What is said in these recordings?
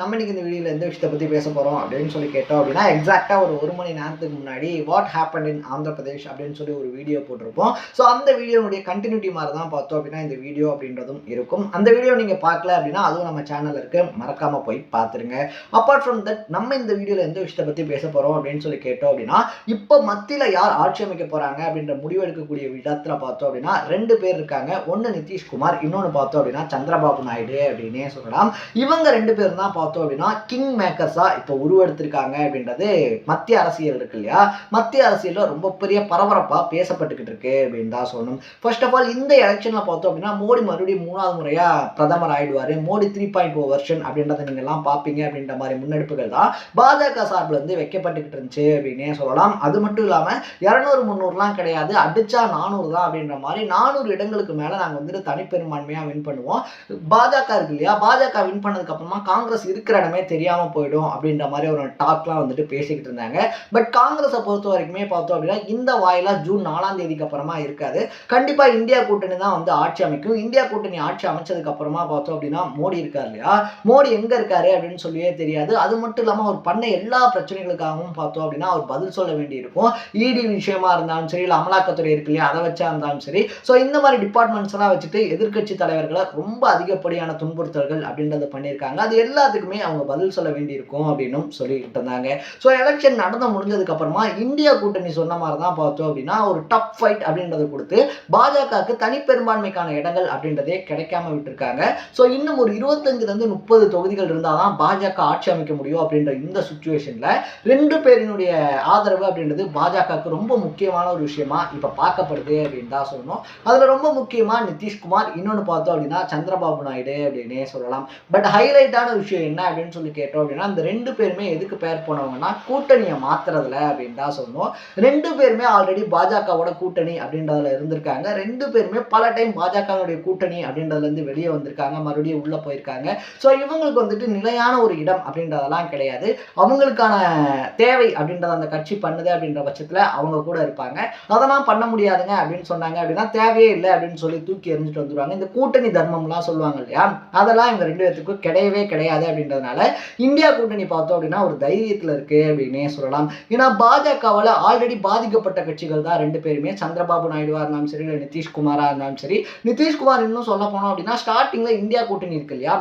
நம்ம இன்றைக்கி இந்த வீடியோவில் எந்த விஷயத்தை பற்றி பேச போகிறோம் அப்படின்னு சொல்லி கேட்டோம் அப்படின்னா எக்ஸாக்டாக ஒரு ஒரு மணி நேரத்துக்கு முன்னாடி what happen in Andhra Pradesh அப்படின்னு சொல்லி ஒரு வீடியோ போட்டிருப்போம். ஸோ அந்த வீடியோனுடைய கண்டினியூட்டி மாதிரி தான் பார்த்தோம் அப்படின்னா இந்த வீடியோ அப்படின்றதும் இருக்கும். அந்த வீடியோ நீங்கள் பார்க்கல அப்படின்னா அதுவும் நம்ம சேனலில் இருக்கு. மறக்காமல் போய் பார்த்துருங்க. அப்பார்ட் ஃப்ரம் தட் நம்ம இந்த வீடியோவில் எந்த விஷயத்தை பற்றி பேச போகிறோம் அப்படின்னு சொல்லி கேட்டோம் அப்படின்னா இப்போ மத்தியில் யார் ஆட்சி அமைக்க போகிறாங்க அப்படின்ற முடிவு எடுக்கக்கூடிய விதத்தில் பார்த்தோம் அப்படின்னா ரெண்டு பேர் இருக்காங்க. ஒன்று நிதிஷ்குமார் இன்னொன்று பார்த்தோம் அப்படின்னா சந்திரபாபு நாயுடு அப்படின்னே சொல்லலாம். இவங்க ரெண்டு பேரும் தான் பார்த்தோம் அப்படின்னா கிங் மேக்கர்ஸாக இப்போ உருவெடுத்திருக்காங்க அப்படின்றது மத்திய அரசியல் இருக்கு இல்லையா? மத்திய அரசியலில் ரொம்ப பெரிய பரபரப்பாக பேசப்பட்டுக்கிட்டு இருக்கு அப்படின்னு தான் சொல்லணும். ஃபர்ஸ்ட் ஆஃப் ஆல் இந்த எலெக்ஷனில் பார்த்தோம் அப்படின்னா மோடி மறுபடியும் மூணாவது முறையாக பிரதமர் ஆயிடுவார். Modi three point O version அப்படின்றத நீங்க எல்லாம் பார்ப்பீங்க அப்படின்ற மாதிரி முன்னெடுப்புகள் தான் பாஜக சார்பில் வந்து வைக்கப்பட்டுக்கிட்டு இருந்துச்சு அப்படின்னே சொல்லலாம். அது மட்டும் இல்லாமல் இரநூறு முந்நூறுலாம் கிடையாது. அடிச்சா நானூறு தான் அப்படின்ற மாதிரி நானூறு இடங்களுக்கு மேலே நாங்கள் வந்துட்டு தனிப்பெரும்பான்மையாக வின் பண்ணுவோம். பாஜக இருக்கு இல்லையா? பாஜக வின் பண்ணதுக்கு அப்புறமா காங்கிரஸ் இருக்கிற இடமே தெரியாமல் போயிடும் அப்படின்ற மாதிரி ஒரு டாக்லாம் வந்துட்டு பேசிக்கிட்டு இருந்தாங்க. பட் காங்கிரஸை பொறுத்த வரைக்குமே பார்த்தோம் அப்படின்னா இந்த வாயிலாக ஜூன் நாலாம் தேதிக்கு அப்புறமா இருக்காது. கண்டிப்பாக இந்தியா கூட்டணி தான் வந்து ஆட்சி அமைக்கும். இந்தியா கூட்டணி ஆட்சி அமைச்சதுக்கு அப்புறமா பார்த்தோம் அப்படின்னா மோடி இருக்கார் இல்லையா? மோடி எங்கே இருக்காரு அப்படின்னு சொல்லியே தெரியாது. அது மட்டும் இல்லாமல் அவர் பண்ண எல்லா பிரச்சனைகளுக்காகவும் பார்த்தோம் அப்படின்னா அவர் பதில் சொல்ல வேண்டியிருக்கும். இடி விஷயமா இருந்தாலும் சரி இல்லை அமலாக்கத்துறை இருக்கு இல்லையா அதை வச்சா இருந்தாலும் சரி. ஸோ இந்த மாதிரி டிபார்ட்மெண்ட்ஸ் எல்லாம் வச்சுட்டு எதிர்க்கட்சி தலைவர்களை ரொம்ப அதிகப்படியான துன்புறுத்தல்கள் அப்படின்றத பண்ணியிருக்காங்க. அது எல்லாத்துக்குமே அவங்க பதில் சொல்ல வேண்டியிருக்கும் அப்படின்னும் சொல்லிட்டு இருந்தாங்க. ஸோ எலெக்ஷன் நடந்து முடிஞ்சதுக்கு அப்புறமா இந்தியா கூட்டணி சொன்ன மாதிரி தான் பார்த்தோம் அப்படின்னா ஒரு டப் ஃபைட் அப்படின்றத கொடுத்து பாஜகவுக்கு தனிப்பெரும்பான்மைக்கான இடங்கள் அப்படின்றதே கிடைக்காம விட்டுருக்காங்க. ஸோ இன்னும் ஒரு இருபத்தஞ்சுலேருந்து முப்பது தொகுதிகள் இருந்தால் தான் பாஜக ஆட்சி அமைக்க முடியும் அப்படின்ற இந்த சுச்சுவேஷனில் ரெண்டு பேரினுடைய ஆதரவு அப்படின்றது பாஜகவுக்கு ரொம்ப முக்கியமான ஒரு விஷயமா இப்போ பார்க்கப்படுது அப்படின்னு தான் சொல்லணும். அதில் ரொம்ப முக்கியமாக நிதிஷ்குமார் இன்னொன்று பார்த்தோம் அப்படின்னா சந்திரபாபு நாயுடு அப்படின்னே சொல்லலாம். பட் ஹைலைட்டான விஷயம் என்ன அப்படின்னு சொல்லி கேட்டோம் அப்படின்னா அந்த ரெண்டு பேருமே எதுக்கு பேர் போனவங்கன்னா கூட்டணியை மாத்துறதுல அப்படின்னு தான் சொல்லணும் ரெண்டு பேருமே ஆல்ரெடி பாஜகவோட கூட்டணி அப்படின்றதுல இருந்திருக்காங்க. ரெண்டு பேருமே பல டைம் பாஜகவுடைய கூட்டணி அப்படின்றதுல இருந்து வெளியே வந்திருக்காங்க மறுபடியும் உள்ள போயிருக்காங்க. ஸோ இவங்களுக்கு வந்துட்டு நிலையான ஒரு இடம் அப்படின்றதெல்லாம் கிடையாது. அவங்களுக்கான தேவை அப்படின்றத அந்த கட்சி பண்ணுது அப்படின்ற பட்சத்தில் அவங்க கூட இருப்பாங்க. அதெல்லாம் பண்ண முடியாதுங்க அப்படின்னு சொன்னாங்க அப்படின்னா தேவையே இல்லை அப்படின்னு சொல்லி தூக்கி எறிஞ்சிட்டு வந்துருவாங்க. இந்த கூட்டணி தர்மம்லாம் சொல்லுவாங்க இல்லையா? அதெல்லாம் இவங்க ரெண்டு பேர்த்துக்கும் கிடையவே கிடையாது அப்படின்னு அப்படின்றதுனால இந்தியா கூட்டணி பார்த்தோம் அப்படின்னா ஒரு தைரியத்தில் இருக்கு அப்படின்னே சொல்லலாம். ஏன்னா பாஜகவால் ஆல்ரெடி பாதிக்கப்பட்ட கட்சிகள் தான் ரெண்டு பேருமே. சந்திரபாபு நாயுடுவா இருந்தாலும் சரி இல்லை நிதிஷ்குமாரா இருந்தாலும் சரி. நிதிஷ்குமார் இன்னும் சொல்ல போனோம் அப்படின்னா ஸ்டார்டிங்கில் இந்தியா கூட்டணி இருக்கு இல்லையா?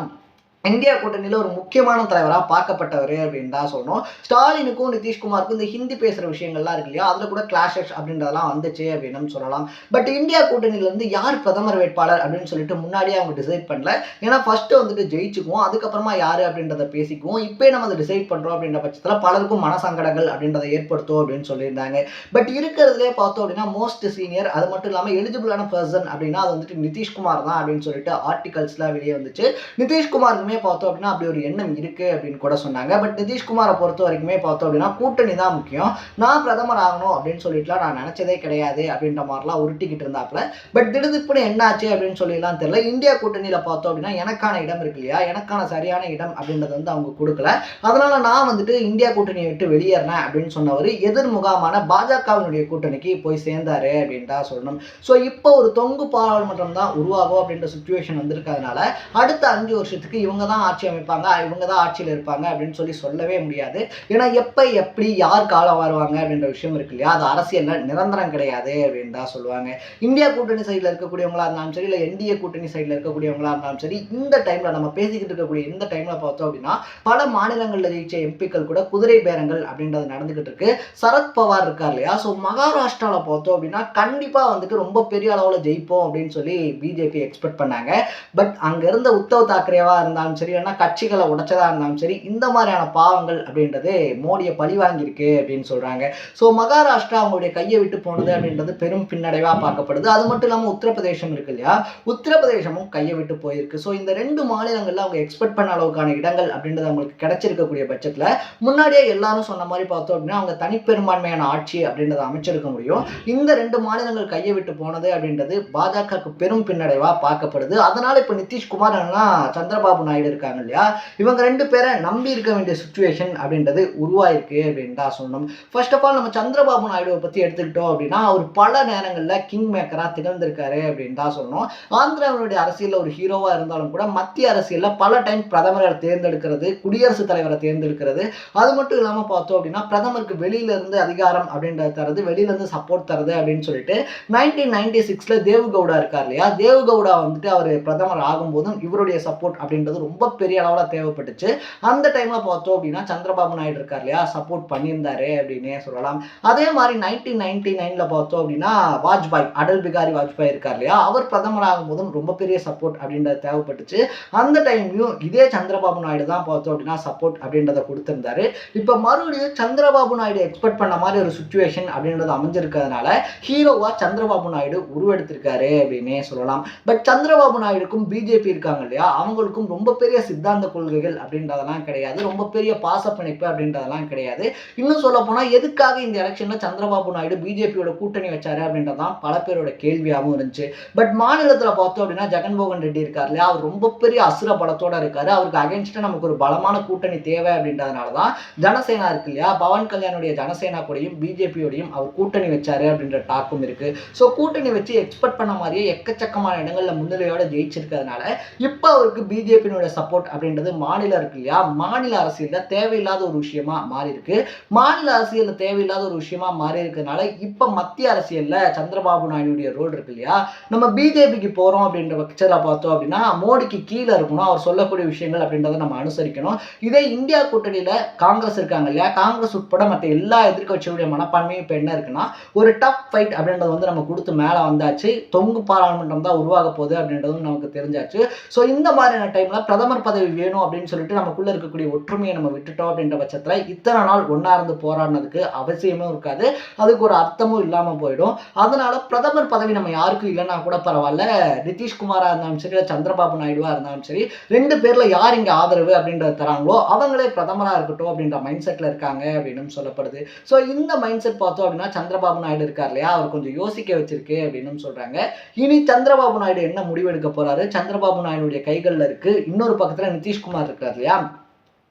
இந்தியா கூட்டணியில் ஒரு முக்கியமான தலைவராக பார்க்கப்பட்டவர் அப்படின்னு தான் சொல்லணும். ஸ்டாலினுக்கும் நிதிஷ்குமாருக்கும் இந்த ஹிந்தி பேசுகிற விஷயங்கள்லாம் இருக்கு இல்லையா? அதில் கூட கிளாஷஸ் அப்படின்றதெல்லாம் வந்துச்சு அப்படின்னு சொல்லலாம். பட் இந்தியா கூட்டணியிலேருந்து யார் பிரதமர் வேட்பாளர் அப்படின்னு சொல்லிட்டு முன்னாடியே அவங்க டிசைட் பண்ணல. ஏன்னா ஃபஸ்ட்டு வந்துட்டு ஜெயிச்சுக்குவோம் அதுக்கப்புறமா யார் அப்படின்றத பேசிக்குவோம். இப்போ நம்ம அதை டிசைட் பண்ணுறோம் அப்படின்ற பட்சத்தில் பலருக்கும் மனசங்கடங்கள் அப்படின்றத ஏற்படுத்தும் அப்படின்னு சொல்லியிருந்தாங்க. பட் இருக்கிறதுலே பார்த்தோம் அப்படின்னா மோஸ்ட் சீனியர் அது மட்டும் இல்லாமல் எலிஜிபிளான பர்சன் அப்படின்னா அது வந்துட்டு நிதிஷ்குமார் தான் அப்படின்னு சொல்லிட்டு ஆர்டிகல்ஸ்லாம் வெளியே வந்துச்சு. நிதிஷ்குமார் பார்த்தோம் அப்படின்னா அப்படி ஒரு எண்ணம் இருக்கு அப்படின்னு கூட சொன்னாங்க. பட் நிதிஷ்குமாரை பொறுத்த வரைக்குமே பார்த்தோம் அப்படின்னா கூட்டணி தான் முக்கியம். நான் பிரதமர் ஆகணும் அப்படின்னு சொல்லிட்டுலாம் நான் நினச்சதே கிடையாது அப்படின்ற மாதிரிலாம் உருட்டிக்கிட்டு இருந்தாப்புல. பட் திடுதிப்புன்னு என்னாச்சு அப்படின்னு சொல்லிலாம் தெரியல. இந்தியா கூட்டணியில் பார்த்தோம் அப்படின்னா எனக்கான இடம் இருக்கு இல்லையா? எனக்கான சரியான இடம் அப்படின்றத வந்து அவங்க கொடுக்கல. அதனால நான் வந்துட்டு இந்தியா கூட்டணியை விட்டு வெளியேறினேன் அப்படின்னு சொன்னவர் எதிர் முகாமான பாஜகவினுடைய கூட்டணிக்கு போய் சேர்ந்தாரு அப்படின்னு தான் சொல்லணும். ஸோ இப்போ ஒரு தொங்கு பாராளுமன்றம் தான் உருவாகும் அப்படின்ற சுச்சுவேஷன் வந்திருக்கிறதுனால அடுத்த அஞ்சு வருஷத்துக்கு இவங்க தான் ஆட்சி அமைப்பாங்க இவங்க தான் ஆட்சியில் இருப்பாங்க அப்படின்னு சொல்லி சொல்லவே முடியாது. ஏன்னா எப்போ எப்படி யார் காலம் வருவாங்க அப்படின்ற விஷயம் இருக்கு இல்லையா? அது அரசியலில் நிரந்தரம் கிடையாது அப்படின்னு தான் சொல்லுவாங்க. இந்தியா கூட்டணி சைடில் இருக்கக்கூடியவங்களா இருந்தாலும் சரி இல்லை என்டிஏ கூட்டணி சைடில் இருக்கக்கூடியவங்களா இருந்தாலும் சரி இந்த டைமில் நம்ம பேசிக்கிட்டு இருக்கக்கூடிய இந்த டைமில் பார்த்தோம் அப்படின்னா பல மாநிலங்களில் ஜெயிச்ச எம்பிக்கள் கூட குதிரை பேரங்கள் அப்படின்றது நடந்துகிட்டு இருக்கு. சரத் பவார் இருக்கார் இல்லையா? ஸோ மகாராஷ்டிராவில் பார்த்தோம் அப்படின்னா கண்டிப்பாக வந்துட்டு ரொம்ப பெரிய அளவில் ஜெயிப்போம் அப்படின்னு சொல்லி பிஜேபி எக்ஸ்பெக்ட் பண்ணாங்க. பட் அங்கே இருந்த உத்தவ் தாக்கரேவா இருந்தாலும் சரி இல்லைன்னா கட்சிகளை உடைச்சதா இருந்தாலும் சரி இந்த மாதிரியான பாவங்கள் அப்படின்றது மோடியை பழி வாங்கியிருக்கு அப்படின்னு சொல்றாங்க. ஸோ மகாராஷ்டிரா அவங்களுடைய கையை விட்டு போனது அப்படின்றது பெரும் பின்னடைவாக பார்க்கப்படுது. அது மட்டும் இல்லாமல் உத்தரப்பிரதேசம் இருக்கு இல்லையா? உத்தரப்பிரதேசமும் கையை விட்டு போயிருக்கு. ஸோ இந்த ரெண்டு மாநிலங்களில் அவங்க எக்ஸ்பெக்ட் பண்ண அளவுக்கான இடங்கள் அப்படின்றது அவங்களுக்கு கிடைச்சிருக்கக்கூடிய பட்சத்தில் முன்னாடியே எல்லாரும் சொன்ன மாதிரி பார்த்தோம் அப்படின்னா அவங்க தனிப்பெரும்பான்மையான ஆட்சி அப்படின்றத அமைச்சிருக்க முடியும். இந்த ரெண்டு மாநிலங்கள் கையை விட்டு போனது அப்படின்றது பாஜகவுக்கு பெரும் பின்னடைவாக பார்க்கப்படுது. அதனால் இப்போ நிதிஷ்குமார் இல்லைன்னா சந்திரபாபு நாயுடு நாயுடு இருக்காங்க இல்லையா? இவங்க ரெண்டு பேரை நம்பி இருக்க வேண்டிய சுச்சுவேஷன் அப்படின்றது உருவாயிருக்கு அப்படின்னு தான் சொல்லணும். ஃபர்ஸ்ட் ஆஃப் ஆல் நம்ம சந்திரபாபு நாயுடுவை பற்றி எடுத்துக்கிட்டோம் அப்படின்னா அவர் பல நேரங்களில் கிங் மேக்கராக திகழ்ந்திருக்காரு அப்படின்னு தான் சொல்லணும். ஆந்திராவினுடைய அரசியலில் ஒரு ஹீரோவாக இருந்தாலும் கூட மத்திய அரசியலில் பல டைம் பிரதமரை தேர்ந்தெடுக்கிறது குடியரசுத் தலைவரை தேர்ந்தெடுக்கிறது. அது மட்டும் இல்லாமல் பார்த்தோம் அப்படின்னா பிரதமருக்கு வெளியில இருந்து அதிகாரம் அப்படின்றத தரது வெளியில இருந்து சப்போர்ட் தரது அப்படின்னு சொல்லிட்டு நைன்டீன் நைன்டி சிக்ஸ்ல தேவகவுடா இருக்கார் இல்லையா? தேவகவுடா வந்துட்டு அவர் பிரதமர் ஆகும்போதும் இவருடைய சப்போர்ட் அப்படின்றது ரொம்ப பெரிய அளவில் தேவைப்பட்டுச்சு. அந்த டைமில் பார்த்தோம் அப்படின்னா சந்திரபாபு நாயுடு இருக்கார் இல்லையா? சப்போர்ட் பண்ணியிருந்தாரு அப்படின்னே சொல்லலாம். அதே மாதிரி நைன்டீன் நைன்டி நைனில் பார்த்தோம் அப்படின்னா வாஜ்பாய் அடல் பிகாரி வாஜ்பாய் இருக்கார் இல்லையா? அவர் பிரதமர் ஆகும்போதும் ரொம்ப பெரிய சப்போர்ட் அப்படின்றது தேவைப்பட்டுச்சு. அந்த டைம்லையும் இதே சந்திரபாபு நாயுடு தான் பார்த்தோம் அப்படின்னா சப்போர்ட் அப்படின்றத கொடுத்துருந்தாரு. இப்போ மறுபடியும் சந்திரபாபு நாயுடு எக்ஸ்பெக்ட் பண்ண மாதிரி ஒரு சுச்சுவேஷன் அப்படின்றது அமைஞ்சிருக்கிறதுனால ஹீரோவாக சந்திரபாபு நாயுடு உருவெடுத்திருக்காரு அப்படின்னே சொல்லலாம். பட் சந்திரபாபு நாயுடுக்கும் பிஜேபி இருக்காங்க இல்லையா? அவங்களுக்கும் ரொம்ப பெரிய சித்தாந்த கொள்கைகள் அப்படின்றதெல்லாம் கிடையாது. ரொம்ப பெரிய பாசப்பிணைப்பு அப்படின்றதெல்லாம் கிடையாது. இன்னும் சொல்ல போனால் எதுக்காக இந்த எலெக்ஷனில் சந்திரபாபு நாயுடு பிஜேபியோட கூட்டணி வச்சாரு அப்படின்றதான் பல பேரோட கேள்வியாகவும் இருந்துச்சு. பட் மாநிலத்தில் பார்த்தோம் அப்படின்னா ஜெகன்மோகன் ரெட்டி இருக்கார் இல்லையா அவர் ரொம்ப பெரிய அசுர பலத்தோட இருக்காரு. அவருக்கு அகேன்ஸ்டாக நமக்கு ஒரு பலமான கூட்டணி தேவை அப்படின்றதுனால தான் ஜனசேனா இருக்கு இல்லையா? பவன் கல்யாணுடைய ஜனசேனா கூடயும் பிஜேபியோடையும் அவர் கூட்டணி வச்சாரு அப்படின்ற டாக்கும் இருக்கு. ஸோ கூட்டணி வச்சு எக்ஸ்பெக்ட் பண்ண மாதிரியே எக்கச்சக்கமான இடங்கள்ல முன்னிலையோட ஜெயிச்சிருக்கிறதுனால இப்போ அவருக்கு பிஜேபியினுடைய சப்போர்ட் அப்படின்றது மாநிலம் இருக்கு இல்லையா? மாநில அரசியல்ல தேவையில்லாத ஒரு விஷயமா மாறி இருக்கு மாநில அரசியல் தேவையில்லாத ஒரு விஷயமா மாறி இருக்கிறதுனால இப்போ மத்திய அரசியல்ல சந்திரபாபு நாயுடைய ரோல் இருக்கு இல்லையா? நம்ம பிஜேபிக்கு போறோம் அப்படின்ற பட்சத்தில் பார்த்தோம் அப்படின்னா மோடிக்கு கீழே இருக்கணும் அவர் சொல்லக்கூடிய விஷயங்கள் அப்படின்றத நம்ம அனுசரிக்கணும். இதே இந்தியா கூட்டணியில காங்கிரஸ் இருக்காங்க இல்லையா? காங்கிரஸ் உட்பட மற்ற எல்லா எதிர்க்கட்சியுடைய மனப்பான்மையும் இப்போ என்ன இருக்குன்னா ஒரு டஃப் ஃபைட் அப்படின்றது வந்து நம்ம கொடுத்து மேலே வந்தாச்சு. தொங்கு பாராளுமன்றம் தான் உருவாக போகுது அப்படின்றதும் நமக்கு தெரிஞ்சாச்சு. ஸோ இந்த மாதிரியான டைம்ல பிரதமர் பதவி வேணும் அப்படின்னு சொல்லிட்டு நமக்குள்ள இருக்கக்கூடிய ஒற்றுமையை நம்ம விட்டுட்டோம் அப்படின்ற பட்சத்தில் இத்தனை நாள் ஒன்றா இருந்து போராடினதுக்கு அவசியமும் இருக்காது. அதுக்கு ஒரு அர்த்தமும் இல்லாமல் போயிடும். அதனால பிரதமர் பதவி நம்ம யாருக்கும் இல்லைன்னா கூட பரவாயில்ல. நிதிஷ்குமாராக இருந்தாலும் சரி சந்திரபாபு நாயுடுவாக இருந்தாலும் சரி ரெண்டு பேரில் யார் இங்கே ஆதரவு அப்படின்றத தராங்களோ அவங்களே பிரதமராக இருக்கட்டும் அப்படின்ற மைண்ட் செட்டில் இருக்காங்க அப்படின்னு சொல்லப்படுது. ஸோ இந்த மைண்ட் செட் பார்த்தோம் அப்படின்னா சந்திரபாபு நாயுடு இருக்கார் இல்லையா? அவர் கொஞ்சம் யோசிக்க வச்சிருக்கு அப்படின்னு சொல்கிறாங்க இனி சந்திரபாபு நாயுடு என்ன முடிவெடுக்க போறாரு? சந்திரபாபு நாயுடுடைய கைகளில் இருக்குது இன்னொரு பக்கத்துல நிதிஷ்குமார் இருக்கார் இல்லையா?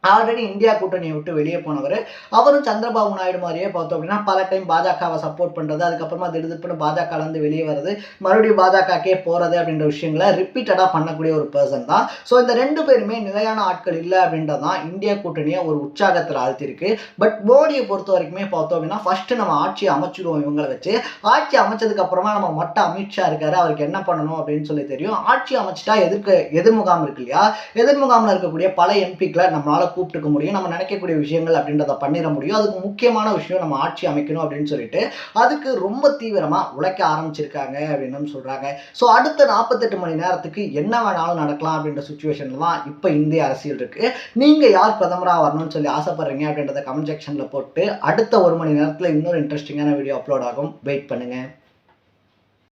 ஆல்ரெடி இந்தியா கூட்டணியை விட்டு வெளியே போனவர். அவரும் சந்திரபாபு நாயுடு மாதிரியே பார்த்தோம் அப்படின்னா பல டைம் பாஜகவை சப்போர்ட் பண்ணுறது அதுக்கப்புறமா திடுதிப்புன்னு பாஜகலேருந்து வெளியே வருது மறுபடியும் பாஜகக்கே போகிறது அப்படின்ற விஷயங்களை ரிப்பீட்டடாக பண்ணக்கூடிய ஒரு பர்சன் தான். ஸோ இந்த ரெண்டு பேருமே நிலையான ஆட்கள் இல்லை அப்படின்றது தான் இந்தியா கூட்டணியை ஒரு உற்சாகத்தில் ஆழ்த்திருக்கு பட் மோடியை பொறுத்த வரைக்குமே பார்த்தோம் அப்படின்னா ஃபஸ்ட்டு நம்ம ஆட்சியை அமைச்சிடுவோம் இவங்களை வச்சு. ஆட்சி அமைச்சதுக்கு அப்புறமா நம்ம மொட்டை அமித்ஷா இருக்காரு அவருக்கு என்ன பண்ணணும் அப்படின்னு சொல்லி தெரியும். ஆட்சி அமைச்சிட்டா எதிர்க்க எதிர்முகாம் இருக்கு இல்லையா? எதிர்முகாமில் இருக்கக்கூடிய பல எம்பிக்களை நம்மளால கூப்பிட்டுக்க முடியும் நம்ம நினைக்கக்கூடிய விஷயங்கள் அப்படின்றத பண்ணிட முடியும். அதுக்கு முக்கியமான விஷயம் நம்ம ஆட்சி அமைக்கணும் அப்படின்னு சொல்லிட்டு அதுக்கு ரொம்ப தீவிரமாக உழைக்க ஆரம்பிச்சிருக்காங்க அப்படின்னு சொல்கிறாங்க ஸோ அடுத்த நாற்பத்தெட்டு மணி நேரத்துக்கு என்ன வேணாலும் நடக்கலாம் அப்படின்ற சுச்சுவேஷனில் தான் இப்போ இந்திய அரசியல் இருக்குது நீங்கள் யார் பிரதமராக வரணும்னு சொல்லி ஆசைப்படுறீங்க அப்படின்றத கமெண்ட் செக்ஷனில் போட்டு அடுத்த ஒரு மணி நேரத்தில் இன்னொரு இன்ட்ரெஸ்டிங்கான வீடியோ அப்லோட் ஆகும். வெயிட் பண்ணுங்கள்